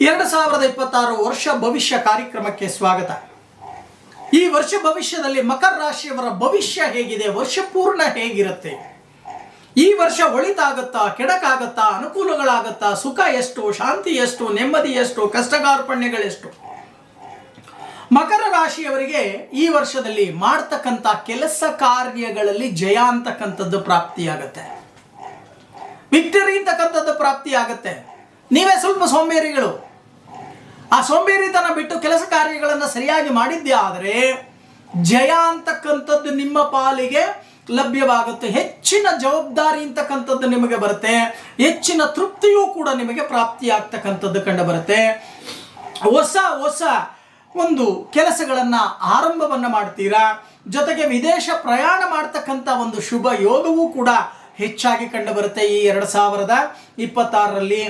ಎರಡು ಸಾವಿರದ ಇಪ್ಪತ್ತಾರು ವರ್ಷ ಭವಿಷ್ಯ ಕಾರ್ಯಕ್ರಮಕ್ಕೆ ಸ್ವಾಗತ. ಈ ವರ್ಷ ಭವಿಷ್ಯದಲ್ಲಿ ಮಕರ ರಾಶಿಯವರ ಭವಿಷ್ಯ ಹೇಗಿದೆ, ವರ್ಷ ಪೂರ್ಣ ಹೇಗಿರುತ್ತೆ? ಈ ವರ್ಷ ಒಳಿತಾಗತ್ತಾ, ಕೆಡಕಾಗತ್ತಾ, ಅನುಕೂಲಗಳಾಗತ್ತಾ, ಸುಖ ಎಷ್ಟು, ಶಾಂತಿ ಎಷ್ಟು, ನೆಮ್ಮದಿ ಎಷ್ಟು ಕಷ್ಟಗಾರ್ಪಣ್ಯಗಳೆಷ್ಟು ಮಕರ ರಾಶಿಯವರಿಗೆ ಈ ವರ್ಷದಲ್ಲಿ ಮಾಡ್ತಕ್ಕಂಥ ಕೆಲಸ ಕಾರ್ಯಗಳಲ್ಲಿ ಜಯ ಅಂತಕ್ಕಂಥದ್ದು ಪ್ರಾಪ್ತಿಯಾಗತ್ತೆ. ವಿಕ್ಟರಿ ಅಂತಕ್ಕಂಥದ್ದು ಪ್ರಾಪ್ತಿಯಾಗತ್ತೆ. ನೀವೇ ಸ್ವಲ್ಪ ಸೋಂಬೇರಿಗಳು. ಆ ಸೋಂಬೇರಿತನ ಬಿಟ್ಟು ಕೆಲಸ ಕಾರ್ಯಗಳನ್ನು ಸರಿಯಾಗಿ ಮಾಡಿದ್ದೇ ಆದರೆ ಜಯ ಅಂತಕ್ಕಂಥದ್ದು ನಿಮ್ಮ ಪಾಲಿಗೆ ಲಭ್ಯವಾಗುತ್ತೆ. ಹೆಚ್ಚಿನ ಜವಾಬ್ದಾರಿ ಅಂತಕ್ಕಂಥದ್ದು ನಿಮಗೆ ಬರುತ್ತೆ. ಹೆಚ್ಚಿನ ತೃಪ್ತಿಯೂ ಕೂಡ ನಿಮಗೆ ಪ್ರಾಪ್ತಿಯಾಗ್ತಕ್ಕಂಥದ್ದು ಕಂಡು ಬರುತ್ತೆ. ಹೊಸ ಹೊಸ ಒಂದು ಕೆಲಸಗಳನ್ನು ಆರಂಭವನ್ನು ಮಾಡ್ತೀರಾ? ಜೊತೆಗೆ ವಿದೇಶ ಪ್ರಯಾಣ ಮಾಡ್ತಕ್ಕಂಥ ಒಂದು ಶುಭ ಯೋಗವೂ ಕೂಡ ಹೆಚ್ಚಾಗಿ ಕಂಡುಬರುತ್ತೆ ಈ ಎರಡು ಸಾವಿರದ ಇಪ್ಪತ್ತಾರರಲ್ಲಿ.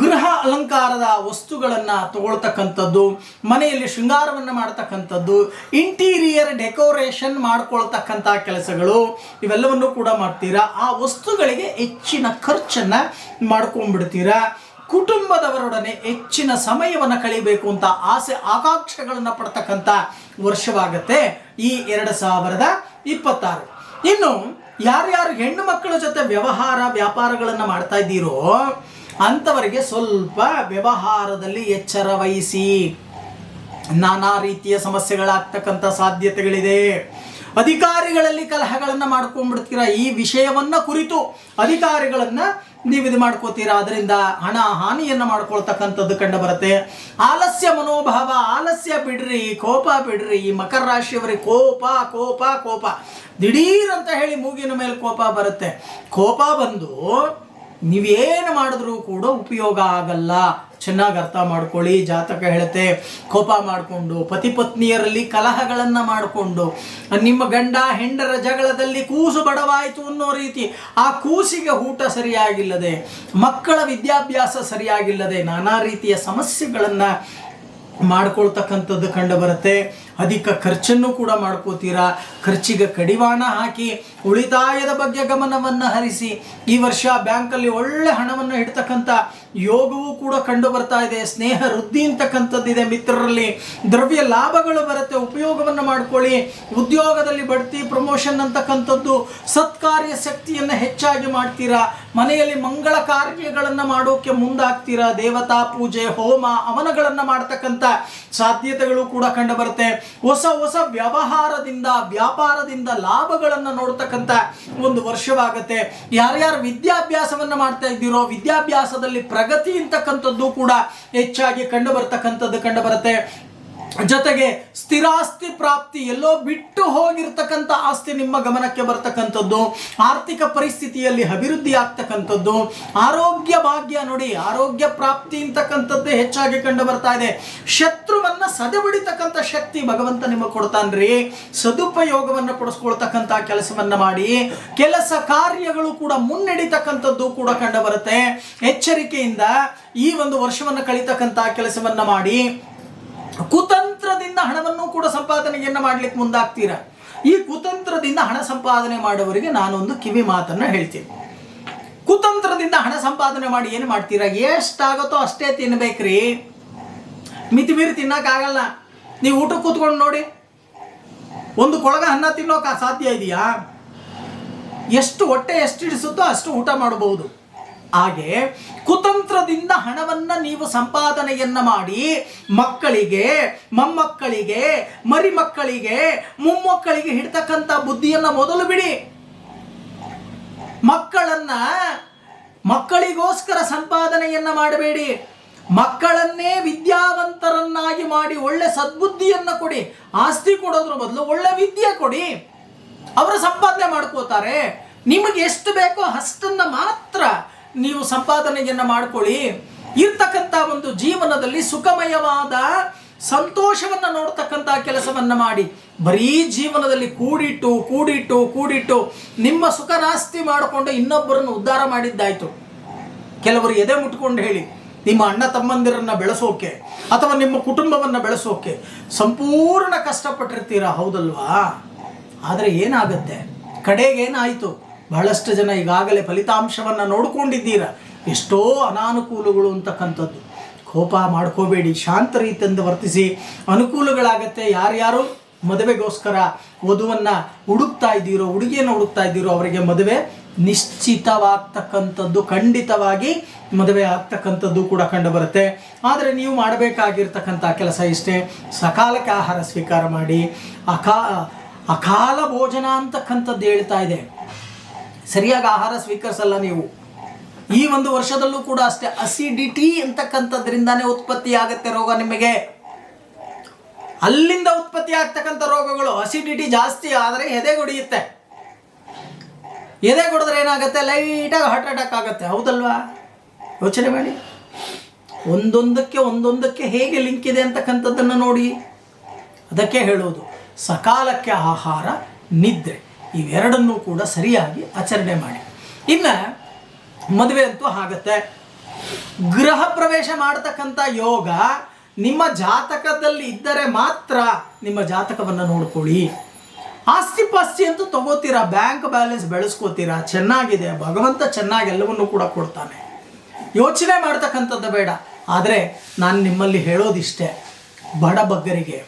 ಗೃಹ ಅಲಂಕಾರದ ವಸ್ತುಗಳನ್ನು ತಗೊಳ್ತಕ್ಕಂಥದ್ದು, ಮನೆಯಲ್ಲಿ ಶೃಂಗಾರವನ್ನು ಮಾಡ್ತಕ್ಕಂಥದ್ದು, ಇಂಟೀರಿಯರ್ ಡೆಕೋರೇಷನ್ ಮಾಡ್ಕೊಳ್ತಕ್ಕಂಥ ಕೆಲಸಗಳು, ಇವೆಲ್ಲವನ್ನು ಕೂಡ ಮಾಡ್ತೀರಾ? ಆ ವಸ್ತುಗಳಿಗೆ ಹೆಚ್ಚಿನ ಖರ್ಚನ್ನು ಮಾಡ್ಕೊಂಡ್ಬಿಡ್ತೀರಾ? ಕುಟುಂಬದವರೊಡನೆ ಹೆಚ್ಚಿನ ಸಮಯವನ್ನು ಕಳೀಬೇಕು ಅಂತ ಆಸೆ, ಆಕಾಂಕ್ಷೆಗಳನ್ನು ಪಡ್ತಕ್ಕಂಥ ವರ್ಷವಾಗತ್ತೆ ಈ ಎರಡು ಸಾವಿರದ ಇಪ್ಪತ್ತಾರು. ಇನ್ನು ಯಾರ್ಯಾರು ಹೆಣ್ಣು ಮಕ್ಕಳ ಜೊತೆ ವ್ಯವಹಾರ, ವ್ಯಾಪಾರಗಳನ್ನು ಮಾಡ್ತಾ ಇದ್ದೀರೋ ಅಂಥವರಿಗೆ ಸ್ವಲ್ಪ ವ್ಯವಹಾರದಲ್ಲಿ ಎಚ್ಚರ ವಹಿಸಿ. ನಾನಾ ರೀತಿಯ ಸಮಸ್ಯೆಗಳಾಗ್ತಕ್ಕಂಥ ಸಾಧ್ಯತೆಗಳಿದೆ. ಅಧಿಕಾರಿಗಳಲ್ಲಿ ಕಲಹಗಳನ್ನು ಮಾಡ್ಕೊಂಡ್ಬಿಡ್ತೀರಾ? ಈ ವಿಷಯವನ್ನ ಕುರಿತು ಅಧಿಕಾರಿಗಳನ್ನ ನೀವು ಇದು ಮಾಡ್ಕೋತೀರಾ? ಅದರಿಂದ ಹಣ ಹಾನಿಯನ್ನು ಮಾಡ್ಕೊಳ್ತಕ್ಕಂಥದ್ದು ಕಂಡು ಬರುತ್ತೆ ಆಲಸ್ಯ ಮನೋಭಾವ, ಆಲಸ್ಯ ಬಿಡ್ರಿ, ಕೋಪ ಬಿಡ್ರಿ, ಈ ಮಕರ ರಾಶಿಯವರಿಗೆ ಕೋಪ ಕೋಪ ಕೋಪ. ದಿಢೀರ್ ಅಂತ ಹೇಳಿ ಮೂಗಿನ ಮೇಲೆ ಕೋಪ ಬರುತ್ತೆ. ಕೋಪ ಬಂದು ನೀವೇನು ಮಾಡಿದ್ರೂ ಕೂಡ ಉಪಯೋಗ ಆಗಲ್ಲ. ಚೆನ್ನಾಗಿ ಅರ್ಥ ಮಾಡ್ಕೊಳ್ಳಿ. ಜಾತಕ ಹೇಳುತ್ತೆ ಕೋಪ ಮಾಡಿಕೊಂಡು, ಪತಿ ಪತ್ನಿಯರಲ್ಲಿ ಕಲಹಗಳನ್ನು ಮಾಡಿಕೊಂಡು, ನಿಮ್ಮ ಗಂಡ ಹೆಂಡರ ಜಗಳದಲ್ಲಿ ಕೂಸು ಬಡವಾಯಿತು ಅನ್ನೋ ರೀತಿ, ಆ ಕೂಸಿಗೆ ಊಟ ಸರಿಯಾಗಿಲ್ಲದೆ, ಮಕ್ಕಳ ವಿದ್ಯಾಭ್ಯಾಸ ಸರಿಯಾಗಿಲ್ಲದೆ ನಾನಾ ರೀತಿಯ ಸಮಸ್ಯೆಗಳನ್ನು ಮಾಡ್ಕೊಳ್ತಕ್ಕಂಥದ್ದು ಕಂಡು ಬರುತ್ತೆ. ಅಧಿಕ ಖರ್ಚನ್ನು ಕೂಡ ಮಾಡ್ಕೋತೀರಾ? ಖರ್ಚಿಗೆ ಕಡಿವಾಣ ಹಾಕಿ ಉಳಿತಾಯದ ಬಗ್ಗೆ ಗಮನವನ್ನು ಹರಿಸಿ ಈ ವರ್ಷ ಬ್ಯಾಂಕಲ್ಲಿ ಒಳ್ಳೆ ಹಣವನ್ನು ಇಡ್ತಕ್ಕಂಥ ಯೋಗವೂ ಕೂಡ ಕಂಡು ಬರ್ತಾ ಇದೆ. ಸ್ನೇಹ ವೃದ್ಧಿ ಅಂತಕ್ಕಂಥದ್ದಿದೆ ಮಿತ್ರರಲ್ಲಿ. ದ್ರವ್ಯ ಲಾಭಗಳು ಬರುತ್ತೆ, ಉಪಯೋಗವನ್ನು ಮಾಡ್ಕೊಳ್ಳಿ. ಉದ್ಯೋಗದಲ್ಲಿ ಬಡ್ತಿ ಪ್ರಮೋಷನ್ ಅಂತಕ್ಕಂಥದ್ದು ಸತ್ಕಾರ್ಯ ಶಕ್ತಿಯನ್ನು ಹೆಚ್ಚಾಗಿ ಮಾಡ್ತೀರಾ? ಮನೆಯಲ್ಲಿ ಮಂಗಳ ಕಾರ್ಯಗಳನ್ನು ಮಾಡೋಕ್ಕೆ ಮುಂದಾಗ್ತೀರಾ? ದೇವತಾ ಪೂಜೆ, ಹೋಮ, ಅವನಗಳನ್ನು ಮಾಡ್ತಕ್ಕಂಥ ಸಾಧ್ಯತೆಗಳು ಕೂಡ ಕಂಡು ಬರುತ್ತೆ. ಹೊಸ ಹೊಸ ವ್ಯವಹಾರದಿಂದ, ವ್ಯಾಪಾರದಿಂದ ಲಾಭಗಳನ್ನು ನೋಡ್ತಕ್ಕಂತ ಒಂದು ವರ್ಷವಾಗತ್ತೆ. ಯಾರ್ಯಾರು ವಿದ್ಯಾಭ್ಯಾಸವನ್ನು ಮಾಡ್ತಾ ಇದ್ದೀರೋ, ವಿದ್ಯಾಭ್ಯಾಸದಲ್ಲಿ ಪ್ರಗತಿ ಅಂತಕ್ಕಂಥದ್ದು ಕೂಡ ಹೆಚ್ಚಾಗಿ ಕಂಡು ಬರ್ತಕ್ಕಂಥದ್ದು ಕಂಡು ಬರುತ್ತೆ. ಜೊತೆಗೆ ಸ್ಥಿರಾಸ್ತಿ ಪ್ರಾಪ್ತಿ ಎಲ್ಲೋ ಬಿಟ್ಟು ಹೋಗಿರ್ತಕ್ಕಂಥ ಆಸ್ತಿ ನಿಮ್ಮ ಗಮನಕ್ಕೆ ಬರ್ತಕ್ಕಂಥದ್ದು, ಆರ್ಥಿಕ ಪರಿಸ್ಥಿತಿಯಲ್ಲಿ ಅಭಿವೃದ್ಧಿ ಆಗ್ತಕ್ಕಂಥದ್ದು ಆರೋಗ್ಯ ಭಾಗ್ಯ ನೋಡಿ, ಆರೋಗ್ಯ ಪ್ರಾಪ್ತಿ ಅಂತಕ್ಕಂಥದ್ದೇ ಹೆಚ್ಚಾಗಿ ಕಂಡು ಬರ್ತಾ ಇದೆ. ಶತ್ರುವನ್ನ ಸದೆಬಡಿತಕ್ಕಂಥ ಶಕ್ತಿ ಭಗವಂತ ನಿಮಗೆ ಕೊಡ್ತಾನ್ರಿ. ಸದುಪಯೋಗವನ್ನು ಪಡಿಸ್ಕೊಳ್ತಕ್ಕಂಥ ಕೆಲಸವನ್ನ ಮಾಡಿ, ಕೆಲಸ ಕಾರ್ಯಗಳು ಕೂಡ ಮುನ್ನಡಿತಕ್ಕಂಥದ್ದು ಕೂಡ ಕಂಡು ಬರುತ್ತೆ. ಎಚ್ಚರಿಕೆಯಿಂದ ಈ ಒಂದು ವರ್ಷವನ್ನು ಕಳೀತಕ್ಕಂಥ ಕೆಲಸವನ್ನ ಮಾಡಿ ಕುತಂತ್ರದಿಂದ ಹಣವನ್ನು ಕೂಡ ಸಂಪಾದನೆಯನ್ನ ಮಾಡ್ಲಿಕ್ಕೆ ಮುಂದಾಗ್ತೀರಾ? ಈ ಕುತಂತ್ರದಿಂದ ಹಣ ಸಂಪಾದನೆ ಮಾಡುವವರಿಗೆ ನಾನೊಂದು ಕಿವಿ ಮಾತನ್ನು ಹೇಳ್ತೀನಿ. ಕುತಂತ್ರದಿಂದ ಹಣ ಸಂಪಾದನೆ ಮಾಡಿ ಏನು ಮಾಡ್ತೀರಾ? ಎಷ್ಟಾಗತ್ತೋ ಅಷ್ಟೇ ತಿನ್ಬೇಕ್ರಿ. ಮಿತಿ ಮೀರಿ ತಿನ್ನೋಕ್ಕಾಗಲ್ಲ ನೀವು ಊಟ ಕೂತ್ಕೊಂಡು ನೋಡಿ. ಒಂದು ಕೊಳಗ ಅನ್ನ ತಿನ್ನೋಕೆ ಸಾಧ್ಯ ಇದೆಯಾ? ಎಷ್ಟು ಹೊಟ್ಟೆ ಎಷ್ಟು ಹಿಡಿಸುತ್ತೋ ಅಷ್ಟು ಊಟ ಮಾಡಬಹುದು. ಹಾಗೆ ಕುತಂತ್ರದಿಂದ ಹಣವನ್ನ ನೀವು ಸಂಪಾದನೆಯನ್ನ ಮಾಡಿ ಮಕ್ಕಳಿಗೆ, ಮೊಮ್ಮಕ್ಕಳಿಗೆ ಮರಿ ಮಕ್ಕಳಿಗೆ ಮೊಮ್ಮಕ್ಕಳಿಗೆ ಹಿಡ್ತಕ್ಕಂಥ ಬುದ್ಧಿಯನ್ನ ಮೊದಲು ಬಿಡಿ. ಮಕ್ಕಳನ್ನ, ಮಕ್ಕಳಿಗೋಸ್ಕರ ಸಂಪಾದನೆಯನ್ನ ಮಾಡಬೇಡಿ. ಮಕ್ಕಳನ್ನೇ ವಿದ್ಯಾವಂತರನ್ನಾಗಿ ಮಾಡಿ ಒಳ್ಳೆ ಸದ್ಬುದ್ಧಿಯನ್ನ ಕೊಡಿ. ಆಸ್ತಿ ಕೊಡೋದ್ರ ಬದಲು ಒಳ್ಳೆ ವಿದ್ಯೆ ಕೊಡಿ. ಅವರು ಸಂಪಾದನೆ ಮಾಡ್ಕೋತಾರೆ. ನಿಮಗೆ ಎಷ್ಟು ಬೇಕೋ ಅಷ್ಟನ್ನು ಮಾತ್ರ ನೀವು ಸಂಪಾದನೆಯನ್ನು ಮಾಡ್ಕೊಳ್ಳಿ. ಇರ್ತಕ್ಕಂಥ ಒಂದು ಜೀವನದಲ್ಲಿ ಸುಖಮಯವಾದ ಸಂತೋಷವನ್ನು ನೋಡ್ತಕ್ಕಂಥ ಕೆಲಸವನ್ನು ಮಾಡಿ. ಬರೀ ಜೀವನದಲ್ಲಿ ಕೂಡಿಟ್ಟು ಕೂಡಿಟ್ಟು ಕೂಡಿಟ್ಟು ನಿಮ್ಮ ಸುಖನಾಸ್ತಿ ಮಾಡಿಕೊಂಡು ಇನ್ನೊಬ್ಬರನ್ನು ಉದ್ಧಾರ ಮಾಡಿದ್ದಾಯಿತು. ಕೆಲವರು ಎದೆ ಮುಟ್ಕೊಂಡು ಹೇಳಿ, ನಿಮ್ಮ ಅಣ್ಣ ತಮ್ಮಂದಿರನ್ನ ಬೆಳೆಸೋಕೆ ಅಥವಾ ನಿಮ್ಮ ಕುಟುಂಬವನ್ನು ಬೆಳೆಸೋಕೆ ಸಂಪೂರ್ಣ ಕಷ್ಟಪಟ್ಟಿರ್ತೀರಾ? ಹೌದಲ್ವಾ? ಆದರೆ ಏನಾಗುತ್ತೆ? ಕಡೆಗೇನಾಯಿತು? ಬಹಳಷ್ಟು ಜನ ಈಗಾಗಲೇ ಫಲಿತಾಂಶವನ್ನು ನೋಡ್ಕೊಂಡಿದ್ದೀರಾ? ಎಷ್ಟೋ ಅನಾನುಕೂಲಗಳು ಅಂತಕ್ಕಂಥದ್ದು. ಕೋಪ ಮಾಡ್ಕೋಬೇಡಿ, ಶಾಂತ ರೀತಿಯಿಂದ ವರ್ತಿಸಿ. ಅನುಕೂಲಗಳಾಗತ್ತೆ, ಯಾರ್ಯಾರು ಮದುವೆಗೋಸ್ಕರ ವಧುವನ್ನು ಹುಡುಕ್ತಾ ಇದ್ದೀರೋ, ಹುಡುಗಿಯನ್ನು ಹುಡುಕ್ತಾ ಇದ್ದೀರೋ, ಅವರಿಗೆ ಮದುವೆ ನಿಶ್ಚಿತವಾಗ್ತಕ್ಕಂಥದ್ದು, ಖಂಡಿತವಾಗಿ ಮದುವೆ ಆಗ್ತಕ್ಕಂಥದ್ದು ಕೂಡ ಕಂಡು ಬರುತ್ತೆ ಆದರೆ ನೀವು ಮಾಡಬೇಕಾಗಿರ್ತಕ್ಕಂಥ ಕೆಲಸ ಇಷ್ಟೇ, ಸಕಾಲಕ್ಕೆ ಆಹಾರ ಸ್ವೀಕಾರ ಮಾಡಿ, ಅಕಾ, ಅಕಾಲ ಭೋಜನ ಅಂತಕ್ಕಂಥದ್ದು ಹೇಳ್ತಾ ಇದೆ. ಸರಿಯಾಗಿ ಆಹಾರ ಸ್ವೀಕರಿಸಲ್ಲ ನೀವು. ಈ ಒಂದು ವರ್ಷದಲ್ಲೂ ಕೂಡ ಅಷ್ಟೇ ಅಸಿಡಿಟಿ ಅಂತಕ್ಕಂಥದ್ರಿಂದಾನೇ ಉತ್ಪತ್ತಿ ಆಗುತ್ತೆ ರೋಗ ನಿಮಗೆ. ಅಲ್ಲಿಂದ ಉತ್ಪತ್ತಿ ಆಗ್ತಕ್ಕಂಥ ರೋಗಗಳು ಅಸಿಡಿಟಿ ಜಾಸ್ತಿ ಆದರೆ ಎದೆಗೊಡಿಯುತ್ತೆ ಎದೆಗೊಡಿದ್ರೆ ಏನಾಗುತ್ತೆ? ಲೈಟಾಗಿ ಹಾರ್ಟ್ ಅಟ್ಯಾಕ್ ಆಗುತ್ತೆ. ಹೌದಲ್ವಾ? ಯೋಚನೆ ಮಾಡಿ. ಒಂದೊಂದಕ್ಕೆ ಒಂದೊಂದಕ್ಕೆ ಹೇಗೆ ಲಿಂಕ್ ಇದೆ ಅಂತಕ್ಕಂಥದ್ದನ್ನು ನೋಡಿ. ಅದಕ್ಕೆ ಹೇಳೋದು ಸಕಾಲಕ್ಕೆ ಆಹಾರ, ನಿದ್ರೆ. ಇವೆರಡನ್ನೂ ಕೂಡ ಸರಿಯಾಗಿ ಆಚರಣೆ ಮಾಡಿ. ಇನ್ನು ಮದುವೆ ಅಂತೂ ಆಗತ್ತೆ. ಗೃಹ ಪ್ರವೇಶ ಮಾಡತಕ್ಕಂಥ ಯೋಗ ನಿಮ್ಮ ಜಾತಕದಲ್ಲಿ ಇದ್ದರೆ ಮಾತ್ರ ನಿಮ್ಮ ಜಾತಕವನ್ನು ನೋಡ್ಕೊಳ್ಳಿ. ಆಸ್ತಿ ಪಾಸ್ತಿ ಅಂತೂ ತಗೋತೀರಾ, ಬ್ಯಾಂಕ್ ಬ್ಯಾಲೆನ್ಸ್ ಬೆಳೆಸ್ಕೋತೀರಾ, ಚೆನ್ನಾಗಿದೆ, ಭಗವಂತ ಚೆನ್ನಾಗಿ ಎಲ್ಲವನ್ನೂ ಕೂಡ ಕೊಡ್ತಾನೆ. ಯೋಚನೆ ಮಾಡ್ತಕ್ಕಂಥದ್ದು ಬೇಡ. ಆದರೆ ನಾನು ನಿಮ್ಮಲ್ಲಿ ಹೇಳೋದಿಷ್ಟೇ, ಬಡ ಬಗ್ಗರಿಗೆ,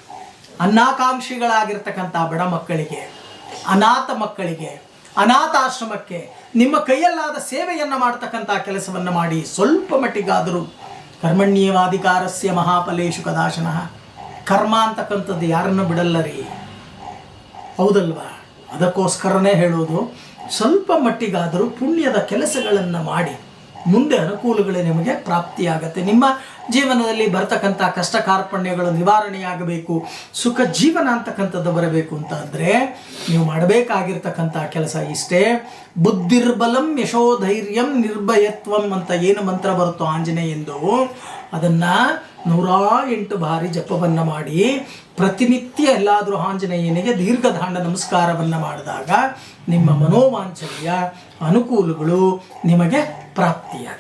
ಅನ್ನಾಕಾಂಕ್ಷಿಗಳಾಗಿರ್ತಕ್ಕಂಥ ಬಡ ಮಕ್ಕಳಿಗೆ ಅನಾಥ ಮಕ್ಕಳಿಗೆ ಅನಾಥಾಶ್ರಮಕ್ಕೆ ನಿಮ್ಮ ಕೈಯಲ್ಲಾದ ಸೇವೆಯನ್ನು ಮಾಡ್ತಕ್ಕಂಥ ಕೆಲಸವನ್ನು ಮಾಡಿ ಸ್ವಲ್ಪ ಮಟ್ಟಿಗಾದರೂ ಕರ್ಮಣ್ಯವಾಧಿಕಾರಸ್ಯ ಮಹಾಫಲೇಶು ಕದಾಶನಃ. ಕರ್ಮ ಅಂತಕ್ಕಂಥದ್ದು ಯಾರನ್ನು ಬಿಡಲ್ಲ ರೀ ಹೌದಲ್ವಾ? ಅದಕ್ಕೋಸ್ಕರನೇ ಹೇಳೋದು, ಸ್ವಲ್ಪ ಮಟ್ಟಿಗಾದರೂ ಪುಣ್ಯದ ಕೆಲಸಗಳನ್ನು ಮಾಡಿ ಮುಂದೆ ಅನುಕೂಲಗಳೇ ನಿಮಗೆ ಪ್ರಾಪ್ತಿಯಾಗತ್ತೆ. ನಿಮ್ಮ ಜೀವನದಲ್ಲಿ ಬರ್ತಕ್ಕಂಥ ಕಷ್ಟ ಕಾರ್ಪಣ್ಯಗಳು ನಿವಾರಣೆಯಾಗಬೇಕು, ಸುಖ ಜೀವನ ಅಂತಕ್ಕಂಥದ್ದು ಬರಬೇಕು ಅಂತ ಅಂದರೆ ನೀವು ಮಾಡಬೇಕಾಗಿರ್ತಕ್ಕಂಥ ಕೆಲಸ ಇಷ್ಟೇ. ಬುದ್ಧಿರ್ಬಲಂ ಯಶೋಧೈರ್ಯಂ ನಿರ್ಭಯತ್ವಂ ಅಂತ ಏನು ಮಂತ್ರ ಬರುತ್ತೋ ಆಂಜನೇಯಂದು, ಅದನ್ನು ನೂರ ಎಂಟು ಬಾರಿ ಜಪವನ್ನು ಮಾಡಿ ಪ್ರತಿನಿತ್ಯ ಎಲ್ಲಾದರೂ ಆಂಜನೇಯನಿಗೆ ದೀರ್ಘದಾಂಡ ನಮಸ್ಕಾರವನ್ನು ಮಾಡಿದಾಗ ನಿಮ್ಮ ಮನೋವಾಂಚನೆಯ ಅನುಕೂಲಗಳು ನಿಮಗೆ પ્રાપ્તિ